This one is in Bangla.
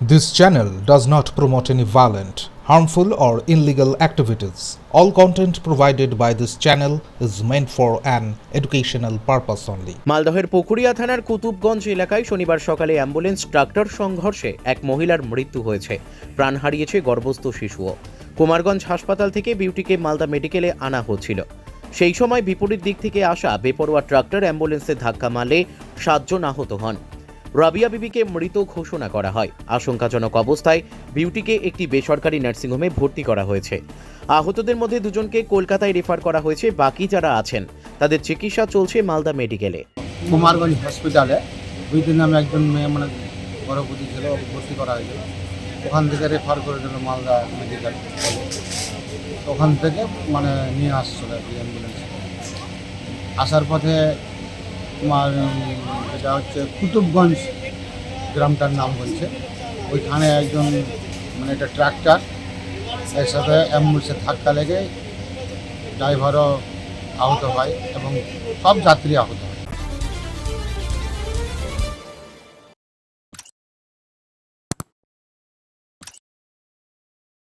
This channel does not promote any violent, harmful, or illegal activities. All content provided by this channel is meant for an educational purpose only. মালদহের পুকুরিয়া থানার কুতুবগঞ্জ এলাকায় শনিবার সকালে অ্যাম্বুলেন্স ট্রাক্টর সংঘর্ষে এক মহিলার মৃত্যু হয়েছে প্রাণ হারিয়েছে গর্ভস্থ শিশুও কুমারগঞ্জ হাসপাতাল থেকে বিউটিকে মালদা মেডিকেলে আনা হচ্ছিল সেই সময় বিপরীত দিক থেকে আসা বেপরোয়া ট্রাক্টর অ্যাম্বুলেন্সে ধাক্কা মারলে সাতজন আহত হন রাবিয়া বিবিকে মৃত ঘোষণা করা হয়। আশঙ্কাজনক অবস্থায় বিউটিকে একটি বেসরকারি নার্সিংহোমে ভর্তি করা হয়েছে। আহতদের মধ্যে দুজনকে কলকাতায় রেফার করা হয়েছে। বাকি যারা আছেন, তাদের চিকিৎসা চলছে মালদা মেডিকেলে। কুমারগঞ্জ হসপিটালে দুই নামে একজন মেয়ে মানে গর্ভবতী ছিল ভর্তি করা হয়েছিল। ওখান থেকে রেফার করে দিল মালদা মেডিকেল ওখান থেকে মানে নিয়ে আসছিল অ্যাম্বুলেন্স। আসার পথে তোমার যেটা হচ্ছে কুতুবগঞ্জ গ্রামটার নাম বলছে ওইখানে একজন মানে একটা ট্রাক্টর, এর সাথে অ্যাম্বুলেন্সে ধাক্কা লেগে ড্রাইভারও আহত হয় এবং সব যাত্রী আহত হয়।